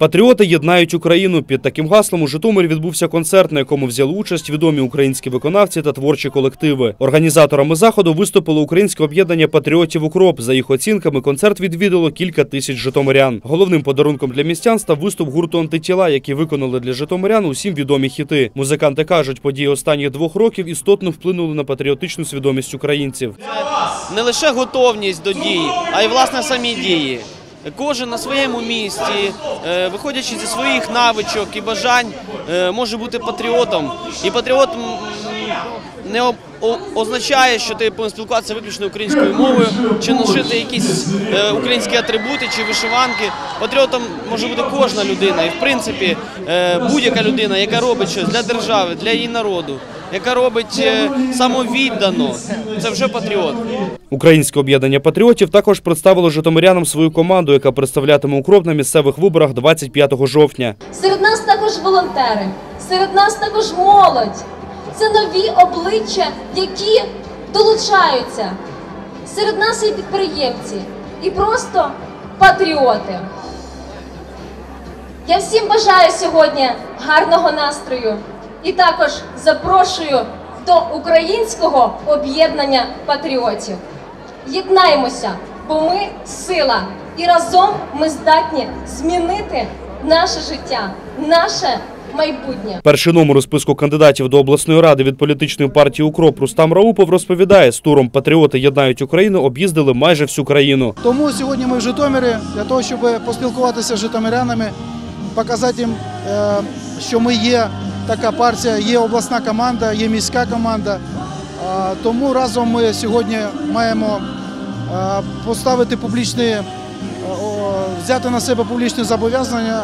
Патріоти єднають Україну. Під таким гаслом у Житомирі відбувся концерт, на якому взяли участь відомі українські виконавці та творчі колективи. Організаторами заходу виступило українське об'єднання патріотів Укроп. За їх оцінками, концерт відвідало кілька тисяч житомирян. Головним подарунком для містян став виступ гурту антитіла, які виконали для житомирян усім відомі хіти. Музиканти кажуть, події останніх двох років істотно вплинули на патріотичну свідомість українців. не лише готовність до дії, а й власне самі дії. Кожен на своєму місці, е, виходячи зі своїх навичок і бажань, е, може бути патріотом. І патріот не означає, що ти повинен спілкуватися виключно українською мовою, чи носити якісь е, українські атрибути чи вишиванки. Патріотом може бути кожна людина, і в принципі будь-яка людина, яка робить щось для держави, для її народу, яка робить е, самовіддано, це вже патріот. Українське об'єднання патріотів також представило житомирянам свою команду, яка представлятиме укроп на місцевих виборах 25 жовтня. Серед нас також волонтери, серед нас також молодь. Це нові обличчя, які долучаються. Серед нас є підприємці і просто патріоти. Я всім бажаю сьогодні гарного настрою і також запрошую до українського об'єднання патріотів. Єднаємося, бо ми сила, і разом ми здатні змінити наше життя, наше майбутнє. Перший номер у списку кандидатів до обласної ради від політичної партії Укроп Рустам Раупов розповідає, з туром Патріоти єднають Україну об'їздили майже всю країну. Тому сьогодні ми в Житомирі для того, щоб поспілкуватися з житомирянами, показати їм, е, що ми є така партія, є обласна команда, є міська команда. Тому разом ми сьогодні маємо поставити публічні, о, взяти на себе публічні зобов'язання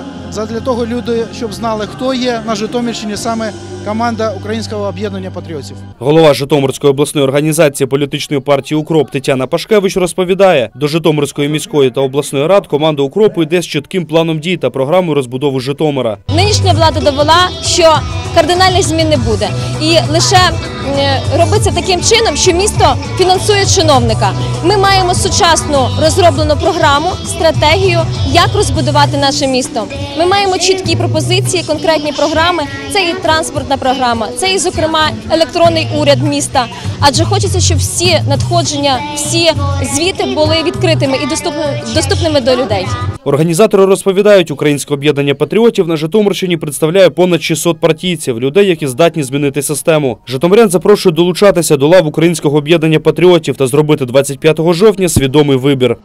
для того, люди, щоб знали, хто є на Житомирщині саме команда Українського об'єднання патріотів. Голова Житомирської обласної організації політичної партії Укроп Тетяна Пашкевич розповідає, до Житомирської міської та обласної рад команда Укропу йде з чітким планом дій та програмою розбудови Житомира. Нинішня влада довела, що кардинальних змін не буде, і лише робиться таким чином, що місто фінансує чиновника. Ми маємо сучасну розроблену програму, стратегію, як розбудувати наше місто. Ми маємо чіткі пропозиції, конкретні програми. Це і транспортна програма, це і зокрема електронний уряд міста. Адже хочеться, щоб всі надходження, всі звіти були відкритими і доступними, доступними до людей. Організатори розповідають, українське об'єднання патріотів на Житомирщині представляє понад 600 партійців, людей, які здатні змінити систему. Житомирян запрошують долучатися до лав українського об'єднання патріотів та зробити 25 жовтня свідомий вибір.